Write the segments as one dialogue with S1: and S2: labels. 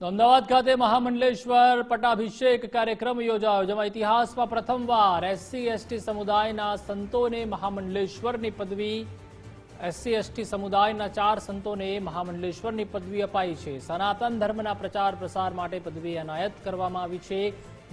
S1: તો અમદાવાદ ખાતે મહામંડલેશ્વર પટ્ટાભિષેક કાર્યક્રમ યોજાયો, જેમાં ઇતિહાસમાં પ્રથમવાર એસસી, એસટી સમુદાયના સંતોને મહામંડલેશ્વરની પદવી, એસસી, એસટી સમુદાયના ચાર સંતોને મહામંડલેશ્વરની પદવી અપાઈ છે. સનાતન ધર્મના પ્રચાર પ્રસાર માટે પદવી એનાયત કરવામાં આવી છે.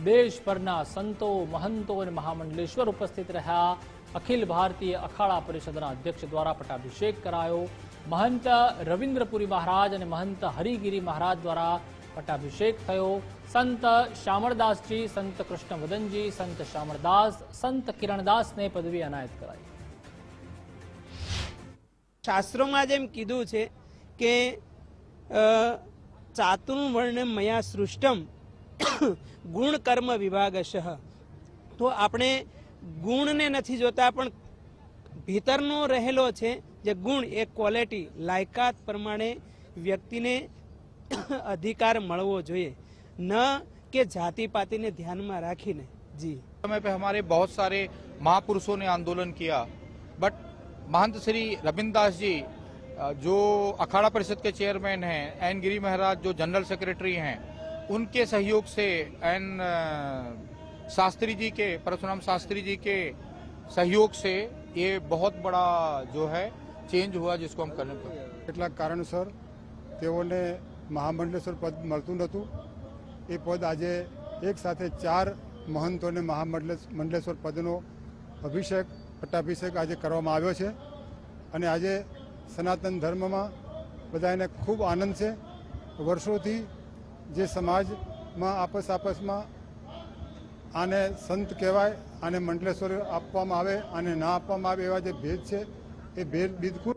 S1: દેશભરના સંતો, મહંતો અને મહામંડલેશ્વર ઉપસ્થિત રહ્યા. અખિલ ભારતીય અખાડા પરિષદના અધ્યક્ષ દ્વારા પટાભિષેક કરાયો. મહંત રવિન્દ્રપુરી મહારાજ અને મહંત હરિગીરી મહારાજ દ્વારા પટાભિષેક થયો. સંત શામળદાસજી સંત કૃષ્ણવદનજી, સંત શામળદાસ સંત કિરણદાસને પદવી અનાયત કરાઈ.
S2: શાસ્ત્રોમાં જેમ કીધું છે કે ચાતુર્વર્ણ મયા સૃષ્ટમ ગુણ કર્મ વિભાગશ તો આપણે ગુણને નથી જોતા પણ ભીતરનો રહેલો છે જે ગુણ એ ક્વોલિટી લાયકાત પ્રમાણે વ્યક્તિને અધિકાર મળવો જોઈએ ન કે જાતિ પાતિને ધ્યાનમાં રાખીને જી
S3: समय पे हमारे बहुत सारे महापुरुषों ने आंदोलन किया बट महंत श्री रविंद्र दास जी अ, जो अखाड़ा परिषद के चेयरमैन हैं एन गिरी महाराज जो जनरल सेक्रेटरी हैं उनके सहयोग से एन अ, शास्त्री जी के परशुराम शास्त्री जी के सहयोग से ये बहुत बड़ा जो है चेंज हुआ जिसको हम करने पर
S4: કેટલાક કારણસર તેઓને મહામંડલેશ્વર પદ મળતું નહોતું એ પદ આજે એક સાથે ચાર મહંતોને મહામંડલેશ મંડલેશ્વર પદનો અભિષેક પટ્ટાભિષેક આજે કરવામાં આવ્યો છે અને આજે સનાતન ધર્મમાં બધાને ખૂબ આનંદ છે વર્ષોથી જે સમાજમાં આપસ આપસમાં આને સંત કહેવાય, આને મંડલેશ્વર આપવામાં આવે, આને ના આપવામાં આવે એવા જે ભેદ છે, એ ભેદ બિલકુલ